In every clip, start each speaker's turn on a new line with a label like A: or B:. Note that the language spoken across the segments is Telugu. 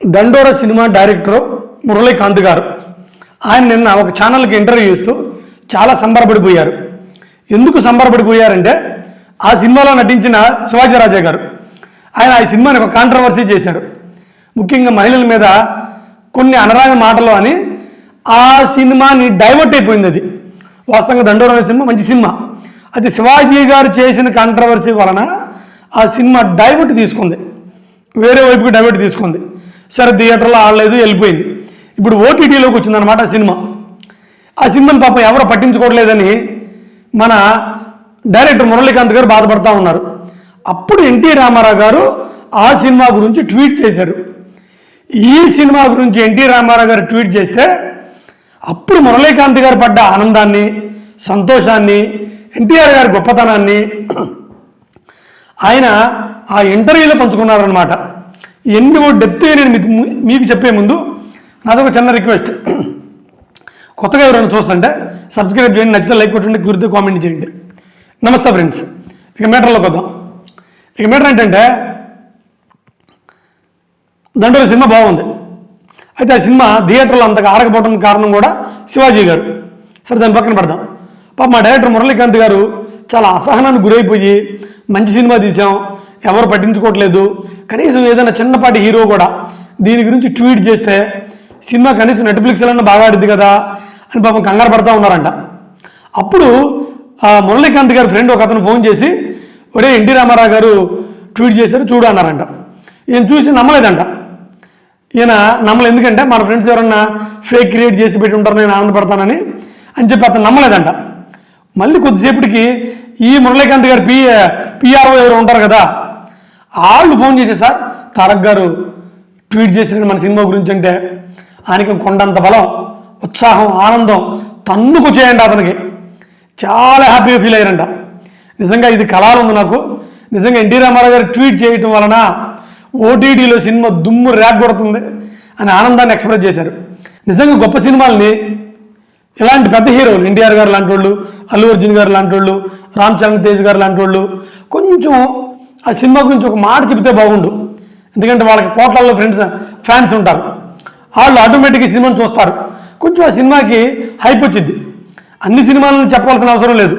A: దండోర సినిమా డైరెక్టర్ మురళీకాంత్ గారు. ఆయన నిన్న ఒక ఛానల్కి ఇంటర్వ్యూ ఇస్తూ చాలా సంబరపడిపోయారు. ఎందుకు సంబరపడిపోయారంటే ఆ సినిమాలో నటించిన శివాజీరాజే గారు. ఆయన ఆ సినిమాని ఒక కాంట్రవర్సీ చేశారు. ముఖ్యంగా మహిళల మీద కొన్ని అనరాని మాటలు అని ఆ సినిమాని డైవర్ట్ అయిపోయింది అది. వాస్తవంగా దండోర అనే సినిమా మంచి సినిమా. అది శివాజీ గారు చేసిన కాంట్రవర్సీ వలన ఆ సినిమా డైవర్ట్ తీసుకుంది. వేరే వైపుకి డైవర్ట్ తీసుకుంది. సరే థియేటర్లో ఆడలేదు వెళ్ళిపోయింది. ఇప్పుడు ఓటీటీలోకి వచ్చిందనమాట ఆ సినిమా. ఆ సినిమాని పాపం ఎవరు పట్టించుకోవట్లేదని మన డైరెక్టర్ మురళీకాంత్ గారు బాధపడతా ఉన్నారు. అప్పుడు ఎన్టీ రామారావు గారు ఆ సినిమా గురించి ట్వీట్ చేశారు. ఈ సినిమా గురించి ఎన్టీ రామారావు గారు ట్వీట్ చేస్తే అప్పుడు మురళీకాంత్ గారు పడ్డ ఆనందాన్ని సంతోషాన్ని ఎన్టీఆర్ గారి గొప్పతనాన్ని ఆయన ఆ ఇంటర్వ్యూలో పంచుకున్నారనమాట ఎన్ని డెప్త్గా నేను మీకు మీకు చెప్పే ముందు నాదొక చిన్న రిక్వెస్ట్ కొత్తగా ఎవరైనా చూస్తుంటే సబ్స్క్రైబ్ చేయండి నచ్చితే లైక్ కొట్టండి గుర్తు కామెంట్ చేయండి. నమస్తే ఫ్రెండ్స్ ఇక మీటర్లోకి వద్దాం. ఇక మీటర్ ఏంటంటే దండోల సినిమా బాగుంది. అయితే ఆ సినిమా థియేటర్లో అంతగా ఆడకపోవడం కారణం కూడా శివాజీ గారు. సరే దాని పక్కన పెడదాం. పాప మా డైరెక్టర్ మురళీకాంత్ గారు చాలా అసహనానికి గురైపోయి మంచి సినిమా తీసాం ఎవరు పట్టించుకోవట్లేదు. కనీసం ఏదైనా చిన్నపాటి హీరో కూడా దీని గురించి ట్వీట్ చేస్తే సినిమా కనీసం నెట్ఫ్లిక్స్లన్నా బాగా ఆడింది కదా అని పాపం కంగారు పడతా ఉన్నారంట. అప్పుడు ఆ మురళీకాంత్ గారి ఫ్రెండ్ ఒక అతను ఫోన్ చేసి ఒరే ఎన్టీ రామారావు గారు ట్వీట్ చేశారు చూడు అన్నారంట. ఈయన చూసి నమ్మలేదంట. ఈయన నమ్మలేదు ఎందుకంటే మన ఫ్రెండ్స్ ఎవరన్నా ఫేక్ క్రియేట్ చేసి పెట్టి ఉంటారు నేను ఆనందపడతానని అని చెప్పి అతను నమ్మలేదంట. మళ్ళీ కొద్దిసేపటికి ఈ మురళీకాంత్ గారు పి పిఆర్ఓ ఎవరు ఉంటారు కదా వాళ్ళు ఫోన్ చేసి సార్. తారక్ గారు ట్వీట్ చేసిన మన సినిమా గురించి అంటే ఆయనకి కొండంత బలం ఉత్సాహం ఆనందం తన్నుకు చేయండి అతనికి. చాలా హ్యాపీగా ఫీల్ అయ్యారంట. నిజంగా ఇది కళాలు ఉంది నాకు. నిజంగా ఎన్టీ రామారావు గారు ట్వీట్ చేయటం వలన ఓటీటీలో సినిమా దుమ్ము ర్యాక్ కొడుతుంది అని ఆనందాన్ని ఎక్స్ప్రెస్ చేశారు. నిజంగా గొప్ప సినిమాల్ని ఇలాంటి పెద్ద హీరోలు ఎన్టీఆర్ గారు లాంటి వాళ్ళు అల్లు అర్జున్ గారు లాంటి వాళ్ళు రామ్ చరణ్ తేజ్ గారు లాంటి వాళ్ళు కొంచెం ఆ సినిమా గురించి ఒక మాట చెప్తే బాగుండు. ఎందుకంటే వాళ్ళకి కోట్లలో ఫ్రెండ్స్ ఫ్యాన్స్ ఉంటారు. వాళ్ళు ఆటోమేటిక్గా సినిమాని చూస్తారు. కొంచెం ఆ సినిమాకి హైప్ వచ్చింది. అన్ని సినిమాలను చెప్పవలసిన అవసరం లేదు.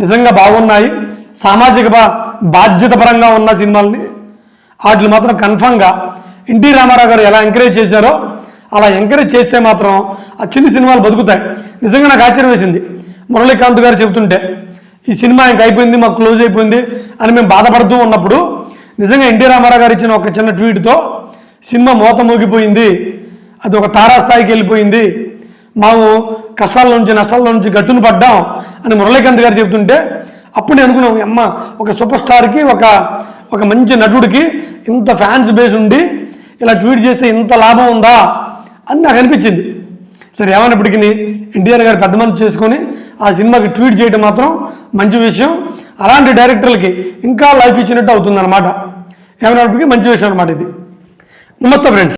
A: నిజంగా బాగున్నాయి. సామాజిక బా బాధ్యతపరంగా ఉన్న సినిమాలని వాటిని మాత్రం కన్ఫామ్గా ఎన్టీ రామారావు గారు ఎలా ఎంకరేజ్ చేశారో అలా ఎంకరేజ్ చేస్తే మాత్రం ఆ చిన్న సినిమాలు బతుకుతాయి. నిజంగా నాకు ఆశ్చర్యం వేసింది. మురళీకాంత్ గారు చెబుతుంటే ఈ సినిమా ఇంక అయిపోయింది మాకు క్లోజ్ అయిపోయింది అని మేము బాధపడుతూ ఉన్నప్పుడు నిజంగా ఎన్టీ రామారావు గారు ఇచ్చిన ఒక చిన్న ట్వీట్తో సినిమా మూత మోగిపోయింది. అది ఒక తారాస్థాయికి వెళ్ళిపోయింది. మాము కష్టాల నుంచి నష్టాల నుంచి గట్టును పడ్డాం అని మురళీకాంత్ గారు చెబుతుంటే అప్పుడు నేను అనుకున్నాం అమ్మ ఒక సూపర్ స్టార్కి ఒక ఒక మంచి నటుడికి ఇంత ఫ్యాన్స్ బేస్ ఉండి ఇలా ట్వీట్ చేస్తే ఇంత లాభం ఉందా? అని నాకు అనిపించింది. సరే ఏమైనప్పటికీ ఎన్టీఆర్ గారు పెద్ద మంది చేసుకొని ఆ సినిమాకి ట్వీట్ చేయడం మాత్రం మంచి విషయం. అలాంటి డైరెక్టర్లకి ఇంకా లైఫ్ ఇచ్చినట్టు అవుతుందన్నమాట. ఏమైనప్పటికీ మంచి విషయం అనమాట ఇది. నమస్తే ఫ్రెండ్స్.